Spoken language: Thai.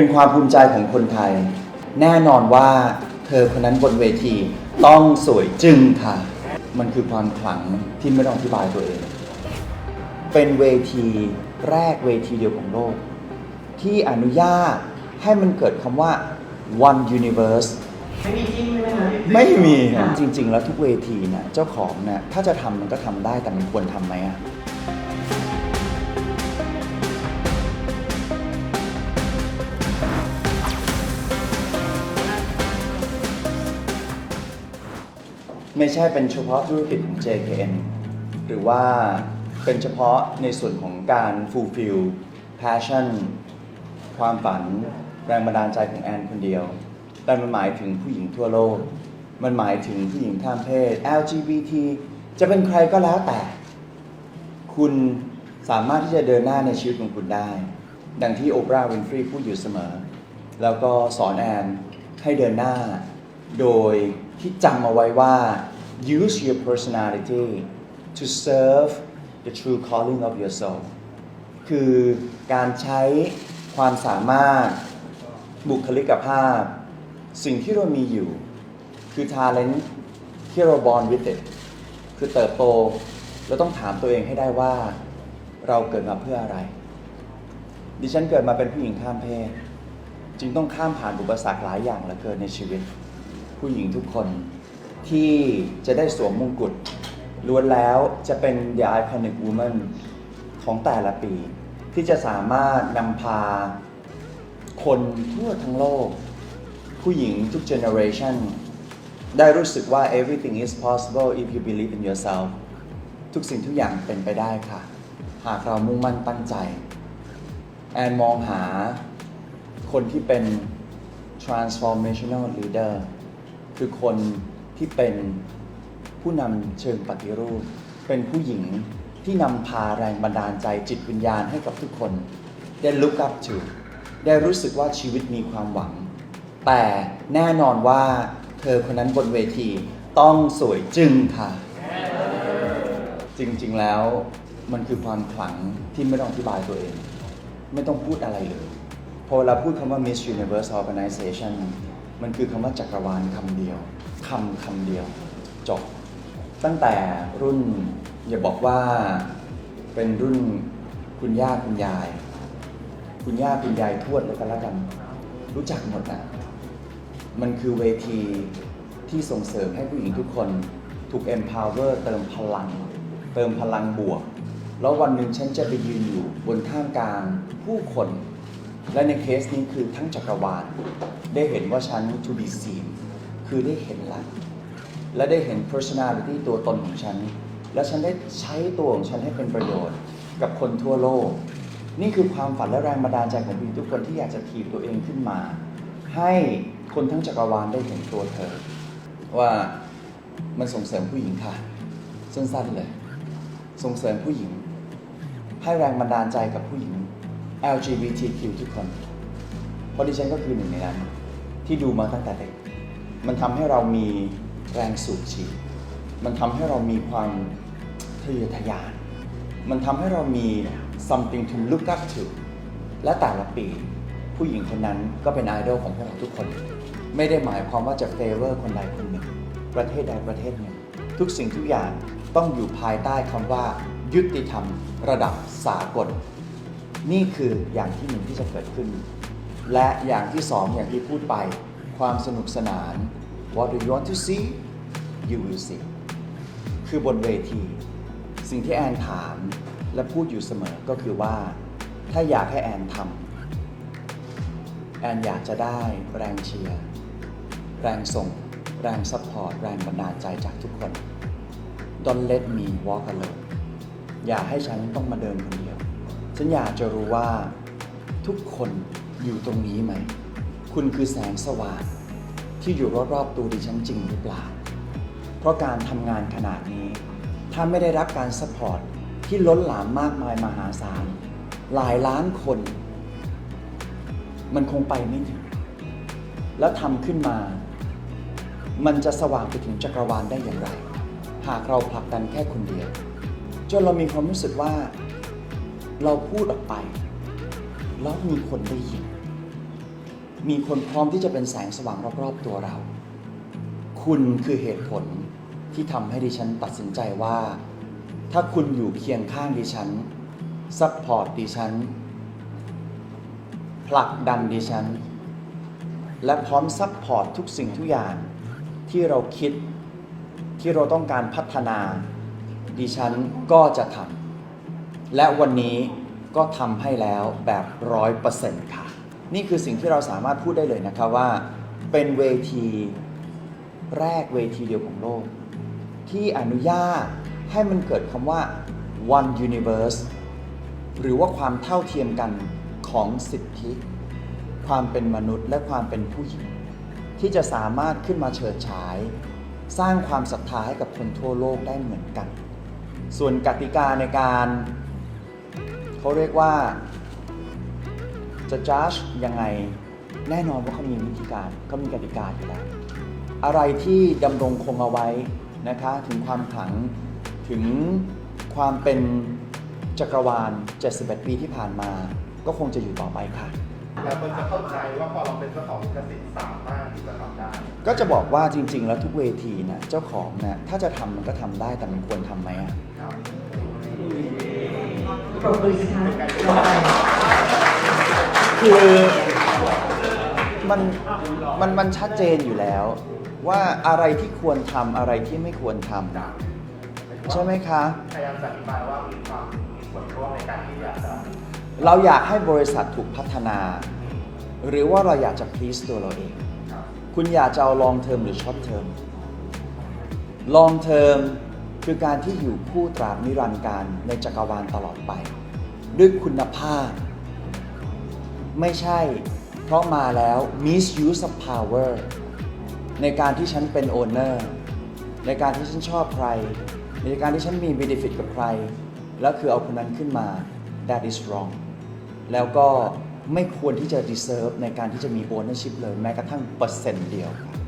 เป็นความภูมิใจของคนไทย แน่นอนว่าเธอคนนั้นบนเวที ต้องสวยจึงค่ะ มันคือความขลังที่ไม่ต้องอธิบายตัวเอง เป็นเวทีแรกเวทีเดียวของโลก ที่อนุญาตให้มันเกิดคำว่า one universe ไม่มีจิ้มใช่ไหมคะไม่มีครับจริง ๆ แล้วทุกเวทีนะเจ้าของนะถ้าจะทำมันก็ทำได้แต่มันควรทำไหมอะ ไม่ใช่เป็นเฉพาะธุรกิจของ JKN หรือว่าเป็นเฉพาะในส่วนของการ fulfill passion ความฝันแรงบันดาลใจของแอนคนเดียว แต่มันหมายถึงผู้หญิงทั่วโลก มันหมายถึงผู้หญิงข้ามเพศ LGBT จะเป็นใครก็แล้วแต่ คุณสามารถที่จะเดินหน้าในชีวิตของคุณได้ ดังที่โอปราห์วินฟรีพูดอยู่เสมอ แล้วก็สอนแอนให้เดินหน้า โดยที่จำเอาไว้ว่า use your personality to serve the true calling of your soul คือการใช้ความสามารถบุคลิกภาพ สิ่งที่เรามีอยู่ คือ talent ที่เรา born with it คือเติบโตเราต้องถามตัวเองให้ได้ว่าเราเกิดมาเพื่ออะไร ดิฉันเกิดมาเป็นผู้หญิงข้ามเพศ จึงต้องข้ามผ่านอุปสรรคหลายอย่างเหลือเกินในชีวิต ผู้หญิงทุกคนที่จะได้สวมมงกุฎล้วนแล้วจะเป็น the iconic woman ของแต่ละปี ที่จะสามารถนำพาคนทั่วทั้งโลก ผู้หญิงทุก generation ได้รู้สึกว่า everything is possible if you believe in yourself ทุกสิ่งทุกอย่างเป็นไปได้ค่ะ หากเรามุ่งมั่นตั้งใจ แอนมองหาคนที่เป็น transformational leader คือคนที่เป็นผู้นำเชิงปฏิรูป เป็นผู้หญิงที่นำพาแรงบันดาลใจจิตวิญญาณให้กับทุกคน ได้ look up to ได้รู้สึกว่าชีวิตมีความหวัง แต่แน่นอนว่าเธอคนนั้นบนเวทีต้องสวยจึงค่ะ จริงๆแล้วมันคือความขลังที่ไม่ต้องอธิบายตัวเอง ไม่ต้องพูดอะไรเลย พอเวลาพูดคำว่า Miss Universe Organization มันคือคำว่าจักรวาลคำเดียวคำคำเดียว จบ ตั้งแต่รุ่น อย่าบอกว่าเป็นรุ่นคุณย่าคุณยาย คุณย่าคุณยายทวดแล้วกันแล้วกัน รู้จักหมดนะมันคือเวทีที่ส่งเสริมให้ผู้หญิงทุกคนถูก empower เติมพลัง เติมพลังบวก แล้ววันหนึ่งฉันจะไปยืนอยู่บนท่ามกลางผู้คน และในเคสนี้คือทั้งจักรวาล ได้เห็นว่าฉัน to be seen คือได้เห็นละและได้เห็น personality ตัวตนของฉัน และฉันได้ใช้ตัวของฉันให้เป็นประโยชน์ กับคนทั่วโลก นี่คือความฝันและแรงบันดาลใจของผู้หญิงทุกคนที่อยากจะถีบตัวเองขึ้นมา ให้คนทั้งจักรวาลได้เห็นตัวเธอ ว่ามันส่งเสริมผู้หญิงค่ะสั้นๆเลย ส่งเสริมผู้หญิง ให้แรงบันดาลใจกับผู้หญิง LGBTQ ทุกคนเพราะดิฉันก็คือหนึ่งในนั้น ที่ดูมาตั้งแต่เด็ก มันทำให้เรามีแรงสูบฉีด มันทำให้เรามีความทะเยอทะยาน มันทำให้เรามี something to look up to และแต่ละปี ผู้หญิงคนนั้นก็เป็นไอดอลของพวกเราทุกคน ไม่ได้หมายความว่าจะเฟเวอร์คนใดคนหนึ่ง ประเทศใดประเทศหนึ่ง ทุกสิ่งทุกอย่างต้องอยู่ภายใต้คำว่า ยุติธรรม ระดับสากล นี่คืออย่างที่หนึ่งที่จะเกิดขึ้น และอย่างที่สองอย่างที่พูดไป ความสนุกสนาน What do you want to see you will see คือบนเวที สิ่งที่แอนถามและพูดอยู่เสมอก็คือว่า ถ้าอยากให้แอนทำแอนอยากจะได้แรงเชียร์ แรงส่ง แรงซัพพอร์ต แรงบันดาลใจจากทุกคน Don't let me walk alone อย่าให้ฉันต้องมาเดินคนเดียว ฉันอยากจะรู้ว่าทุกคนอยู่ตรงนี้ไหม คุณคือแสงสว่างที่อยู่รอบๆตัวดิฉันจริงหรือเปล่า เพราะการทำงานขนาดนี้ ถ้าไม่ได้รับการซัพพอร์ตที่ล้นหลามมากมายมหาศาล หลายล้านคน มันคงไปไม่ถึง แล้วทำขึ้นมา มันจะสว่างไปถึงจักรวาลได้อย่างไร หากเราผลักดันแค่คนเดียว จนเรามีความรู้สึกว่า เราพูดออกไป แล้วมีคนได้ยิน มีคนพร้อมที่จะเป็นแสงสว่างรอบๆตัวเรา คุณคือเหตุผลที่ทำให้ดิฉันตัดสินใจว่า ถ้าคุณอยู่เคียงข้างดิฉันซัพพอร์ตดิฉันผลักดันดิฉัน และพร้อมซัพพอร์ตทุกสิ่งทุกอย่างที่เราคิดที่เราต้องการพัฒนาดิฉันก็จะทำ และวันนี้ก็ทำให้แล้วแบบร้อยเปอร์เซ็นต์ค่ะ นี่คือสิ่งที่เราสามารถพูดได้เลยนะครับว่าเป็นเวทีแรกเวทีเดียวของโลก ที่อนุญาตให้มันเกิดคำว่า one universe หรือว่าความเท่าเทียมกันของสิทธิ ความเป็นมนุษย์และความเป็นผู้หญิง ที่จะสามารถขึ้นมาเฉิดฉาย สร้างความศรัทธาให้กับคนทั่วโลกได้เหมือนกัน ส่วนกติกาในการ เขาเรียกว่า จะ judge ยังไงแน่นอนว่าเขามีวิธีการเขามีกติกาอยู่แล้ว อะไรที่ดำรงคงเอาไว้นะคะ ถึงความขลังถึงความเป็นจักรวาล 71 ปีที่ผ่านมา ก็คงจะอยู่ต่อไปค่ะ แล้วคนจะเข้าใจว่าพอเราเป็นเจ้าของลิขสิทธิ์สามารถที่จะทำได้ ก็จะบอกว่าจริง ๆ แล้วทุกเวทีนะเจ้าของนะถ้าจะทำมันก็ทำได้แต่มันควรทำไหมอะครับ ปรบมือสิคะต่อไปคือมันมันมันชัดเจนอยู่แล้ว ว่าอะไรที่ควรทำอะไรที่ไม่ควรทำใช่ไหมคะ พยายามจะอธิบายว่ามีความมีส่วนร่วมในการที่อยากจะเราอยากให้บริษัทถูกพัฒนา หรือว่าเราอยากจะ please ตัวเราเอง คุณอยากจะเอา long term หรือ short term long term คือการที่อยู่คู่ตราบนิรันดร์การในจักรวาลตลอดไป ด้วยคุณภาพ ไม่ใช่ เพราะมาแล้ว misuse of power ในการที่ฉันเป็น owner ในการที่ฉันชอบใคร ในการที่ฉันมี benefit กับใคร แล้วคือเอาคนนั้นขึ้นมา that is wrong แล้วก็ไม่ควรที่จะ deserve ในการที่จะมี ownership เลยแม้กระทั่งเปอร์เซ็นต์เดียวครับ